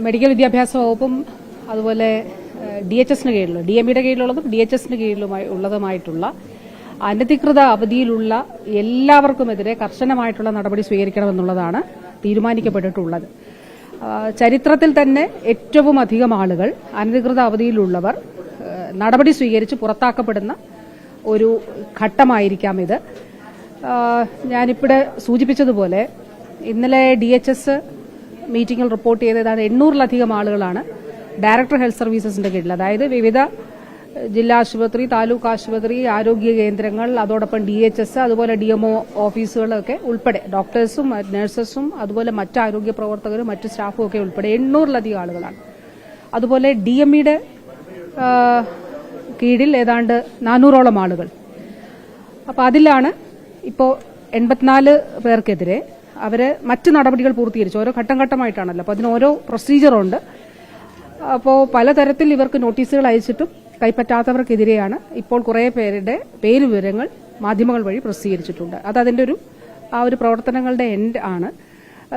Medical വിദ്യാഭ്യാസ വകുപ്പും അതുപോലെ ഡി എച്ച് എസിന് കീഴിലുള്ള ഡി എം ഇയുടെ കീഴിലുള്ളതും ഡി എച്ച് എസിന് കീഴിലുമായി ഉള്ളതുമായിട്ടുള്ള അനധികൃത അവധിയിലുള്ള എല്ലാവർക്കുമെതിരെ കർശനമായിട്ടുള്ള നടപടി സ്വീകരിക്കണമെന്നുള്ളതാണ് തീരുമാനിക്കപ്പെട്ടിട്ടുള്ളത്. ചരിത്രത്തിൽ തന്നെ ഏറ്റവും അധികം ആളുകൾ അനധികൃത അവധിയിലുള്ളവർ നടപടി സ്വീകരിച്ച് പുറത്താക്കപ്പെടുന്ന ഒരു ഘട്ടമായിരിക്കാം ഇത്. ഞാനിവിടെ സൂചിപ്പിച്ചതുപോലെ ഇന്നലെ ഡി എച്ച് എസ് മീറ്റിംഗിൽ റിപ്പോർട്ട് ചെയ്ത ഏതാണ്ട് എണ്ണൂറിലധികം ആളുകളാണ് ഡയറക്ടർ ഹെൽത്ത് സർവീസസിന്റെ കീഴിൽ. അതായത് വിവിധ ജില്ലാ ആശുപത്രി താലൂക്ക് ആശുപത്രി ആരോഗ്യ കേന്ദ്രങ്ങൾ അതോടൊപ്പം ഡി എച്ച് എസ് അതുപോലെ ഡി എംഒ ഓഫീസുകളൊക്കെ ഉൾപ്പെടെ ഡോക്ടേഴ്സും നഴ്സസും അതുപോലെ മറ്റ് ആരോഗ്യ പ്രവർത്തകരും മറ്റ് സ്റ്റാഫും ഒക്കെ ഉൾപ്പെടെ എണ്ണൂറിലധികം ആളുകളാണ്. അതുപോലെ ഡി എം ഇയുടെ കീഴിൽ ഏതാണ്ട് നാനൂറോളം ആളുകൾ. അപ്പോൾ അതിലാണ് ഇപ്പോൾ എൺപത്തിനാല് പേർക്കെതിരെ അവർ മറ്റ് നടപടികൾ പൂർത്തീകരിച്ചു. ഓരോ ഘട്ടം ഘട്ടമായിട്ടാണല്ലോ. അപ്പോൾ അതിനോരോ പ്രൊസീജിയറുണ്ട് അപ്പോൾ പലതരത്തിൽ ഇവർക്ക് നോട്ടീസുകൾ അയച്ചിട്ടും കൈപ്പറ്റാത്തവർക്കെതിരെയാണ് ഇപ്പോൾ കുറേ പേരുടെ പേര് വിവരങ്ങൾ മാധ്യമങ്ങൾ വഴി പ്രസിദ്ധീകരിച്ചിട്ടുണ്ട്. അത് അതിന്റെ ഒരു ആ ഒരു പ്രവർത്തനങ്ങളുടെ എൻഡ് ആണ്.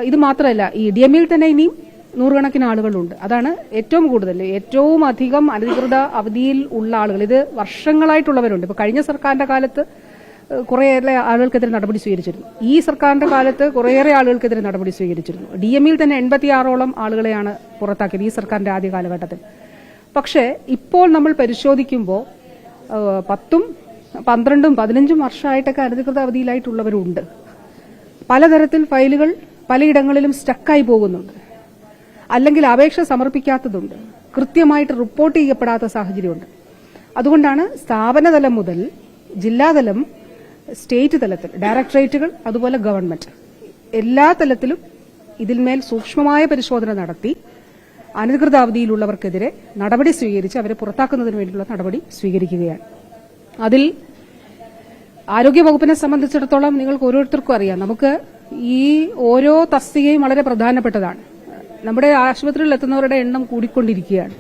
ഇത് മാത്രമല്ല ഈ ഡി എമ്മിൽ തന്നെ ഇനിയും നൂറുകണക്കിന് ആളുകളുണ്ട്. അതാണ് ഏറ്റവും കൂടുതൽ ഏറ്റവും അധികം അനധികൃത അവധിയിൽ ഉള്ള ആളുകൾ. ഇത് വർഷങ്ങളായിട്ടുള്ളവരുണ്ട്. ഇപ്പൊ കഴിഞ്ഞ സർക്കാരിന്റെ കാലത്ത് കുറേയേറെ ആളുകൾക്കെതിരെ നടപടി സ്വീകരിച്ചിരുന്നു. ഈ സർക്കാരിന്റെ കാലത്ത് കുറേയേറെ ആളുകൾക്കെതിരെ നടപടി സ്വീകരിച്ചിരുന്നു. ഡി എമ്മിൽ തന്നെ എൺപത്തിയാറോളം ആളുകളെയാണ് പുറത്താക്കിയത് ഈ സർക്കാരിന്റെ ആദ്യ കാലഘട്ടത്തിൽ. പക്ഷേ ഇപ്പോൾ നമ്മൾ പരിശോധിക്കുമ്പോൾ പത്തും പന്ത്രണ്ടും പതിനഞ്ചും വർഷമായിട്ടൊക്കെ അനധികൃത അവധിയിലായിട്ടുള്ളവരുണ്ട്. പലതരത്തിൽ ഫയലുകൾ പലയിടങ്ങളിലും സ്റ്റക്കായി പോകുന്നുണ്ട്. അല്ലെങ്കിൽ അപേക്ഷ സമർപ്പിക്കാത്തതുണ്ട്. കൃത്യമായിട്ട് റിപ്പോർട്ട് ചെയ്യപ്പെടാത്ത സാഹചര്യമുണ്ട്. അതുകൊണ്ടാണ് സ്ഥാപനതലം മുതൽ ജില്ലാതലം സ്റ്റേറ്റ് തലത്തിൽ ഡയറക്ടറേറ്റുകൾ അതുപോലെ ഗവൺമെന്റ്. എല്ലാ തലത്തിലും ഇതിന്മേൽ സൂക്ഷ്മമായ പരിശോധന നടത്തി അനധികൃത അവധിയിലുള്ളവർക്കെതിരെ നടപടി സ്വീകരിച്ച് അവരെ പുറത്താക്കുന്നതിന് വേണ്ടിയുള്ള നടപടി സ്വീകരിക്കുകയാണ്. അതിൽ ആരോഗ്യവകുപ്പിനെ സംബന്ധിച്ചിടത്തോളം നിങ്ങൾക്ക് ഓരോരുത്തർക്കും അറിയാം. നമുക്ക് ഈ ഓരോ തസ്തികയും വളരെ പ്രധാനപ്പെട്ടതാണ്. നമ്മുടെ ആശുപത്രിയിൽ എത്തുന്നവരുടെ എണ്ണം കൂടിക്കൊണ്ടിരിക്കുകയാണ്.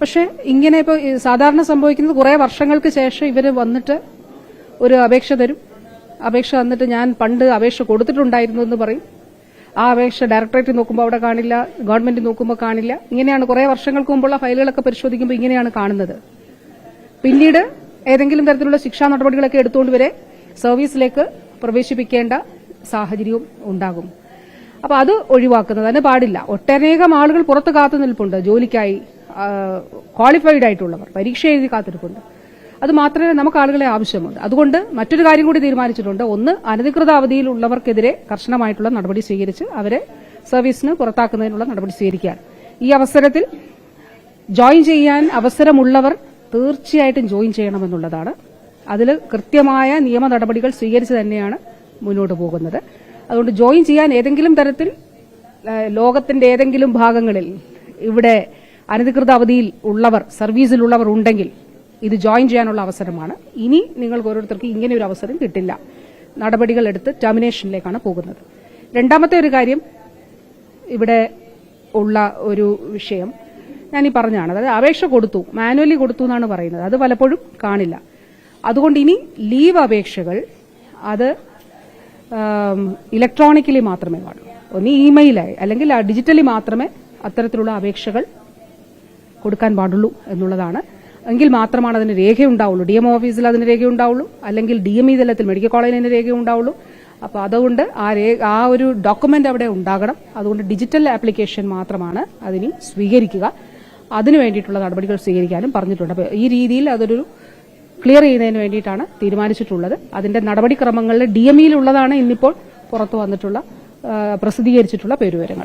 പക്ഷേ ഇങ്ങനെ ഇപ്പോൾ സാധാരണ സംഭവിക്കുന്നത് കുറേ വർഷങ്ങൾക്ക് ശേഷം ഇവർ വന്നിട്ട് ഒരു അപേക്ഷ തരും. അപേക്ഷ തന്നിട്ട് ഞാൻ പണ്ട് അപേക്ഷ കൊടുത്തിട്ടുണ്ടായിരുന്നു എന്ന് പറയും. ആ അപേക്ഷ ഡയറക്ടറേറ്റ് നോക്കുമ്പോൾ അവിടെ കാണില്ല ഗവൺമെന്റ് നോക്കുമ്പോൾ കാണില്ല. ഇങ്ങനെയാണ് കുറേ വർഷങ്ങൾക്ക് മുമ്പുള്ള ഫയലുകളൊക്കെ പരിശോധിക്കുമ്പോൾ ഇങ്ങനെയാണ് കാണുന്നത്. പിന്നീട് ഏതെങ്കിലും തരത്തിലുള്ള ശിക്ഷാ നടപടികളൊക്കെ എടുത്തുകൊണ്ട് വരെ സർവീസിലേക്ക് പ്രവേശിപ്പിക്കേണ്ട സാഹചര്യവും ഉണ്ടാകും. അപ്പൊ അത് ഒഴിവാക്കുന്നത്. അതിന് പാടില്ല. ഒട്ടനേകം ആളുകൾ പുറത്ത് കാത്തു നിൽപ്പുണ്ട്. ജോലിക്കായി ക്വാളിഫൈഡ് ആയിട്ടുള്ളവർ പരീക്ഷ എഴുതി കാത്തിരിപ്പുണ്ട്. അത് മാത്രമേ നമുക്ക് ആളുകളെ ആവശ്യമുണ്ട്. അതുകൊണ്ട് മറ്റൊരു കാര്യം കൂടി തീരുമാനിച്ചിട്ടുണ്ട്. ഒന്ന് അനധികൃത അവധിയിലുള്ളവർക്കെതിരെ കർശനമായിട്ടുള്ള നടപടി സ്വീകരിച്ച് അവരെ സർവീസിന് പുറത്താക്കുന്നതിനുള്ള നടപടി സ്വീകരിക്കുക ഈ അവസരത്തിൽ ജോയിൻ ചെയ്യാൻ അവസരമുള്ളവർ തീർച്ചയായിട്ടും ജോയിൻ ചെയ്യണമെന്നുള്ളതാണ്. അതിൽ കൃത്യമായ നിയമ നടപടികൾ സ്വീകരിച്ച് തന്നെയാണ് മുന്നോട്ട് പോകുന്നത്. അതുകൊണ്ട് ജോയിൻ ചെയ്യാൻ ഏതെങ്കിലും തരത്തിൽ ലോകത്തിന്റെ ഏതെങ്കിലും ഭാഗങ്ങളിൽ ഇവിടെ അനധികൃത അവധിയിൽ ഉള്ളവർ സർവീസിലുള്ളവർ ഉണ്ടെങ്കിൽ ഇത് ജോയിൻ ചെയ്യാനുള്ള അവസരമാണ്. ഇനി നിങ്ങൾക്ക് ഓരോരുത്തർക്കും ഇങ്ങനെ ഒരു അവസരം കിട്ടില്ല. നടപടികൾ എടുത്ത് ടെർമിനേഷനിലേക്കാണ് പോകുന്നത്. രണ്ടാമത്തെ ഒരു കാര്യം ഇവിടെ ഉള്ള ഒരു വിഷയം. ഞാൻ ഈ പറഞ്ഞാണ് അതായത് അപേക്ഷ കൊടുത്തു മാനുവലി കൊടുത്തു എന്നാണ് പറയുന്നത്. അത് പലപ്പോഴും കാണില്ല. അതുകൊണ്ട് ഇനി ലീവ് അപേക്ഷകൾ അത് ഇലക്ട്രോണിക്കലി മാത്രമേ പാടുള്ളൂ ഒന്ന് ഇമെയിലായി അല്ലെങ്കിൽ ഡിജിറ്റലി മാത്രമേ അത്തരത്തിലുള്ള അപേക്ഷകൾ കൊടുക്കാൻ പാടുള്ളൂ എന്നുള്ളതാണ് എങ്കിൽ മാത്രമാണ് അതിന് രേഖയുണ്ടാവുള്ളൂ ഡി എം ഓഫീസിൽ അതിന് രേഖയുണ്ടാവുള്ളൂ അല്ലെങ്കിൽ ഡി എം ഇ തലത്തിൽ മെഡിക്കൽ കോളേജിൽ അതിന് രേഖയുണ്ടാവുള്ളൂ അപ്പോൾ അതുകൊണ്ട് ആ രേഖ ആ ഒരു ഡോക്യുമെന്റ് അവിടെ ഉണ്ടാകണം. അതുകൊണ്ട് ഡിജിറ്റൽ ആപ്ലിക്കേഷൻ മാത്രമാണ് അതിന് സ്വീകരിക്കുക. അതിനു വേണ്ടിയിട്ടുള്ള നടപടികൾ സ്വീകരിക്കാനും പറഞ്ഞിട്ടുണ്ട്. അപ്പോൾ ഈ രീതിയിൽ അതൊരു ക്ലിയർ ചെയ്യുന്നതിന് വേണ്ടിയിട്ടാണ് തീരുമാനിച്ചിട്ടുള്ളത്. അതിന്റെ നടപടിക്രമങ്ങളിൽ ഡി എം ഇയിലുള്ളതാണ് ഇന്നിപ്പോൾ പുറത്തു വന്നിട്ടുള്ള പ്രസിദ്ധീകരിച്ചിട്ടുള്ള പേരുവിവരങ്ങൾ.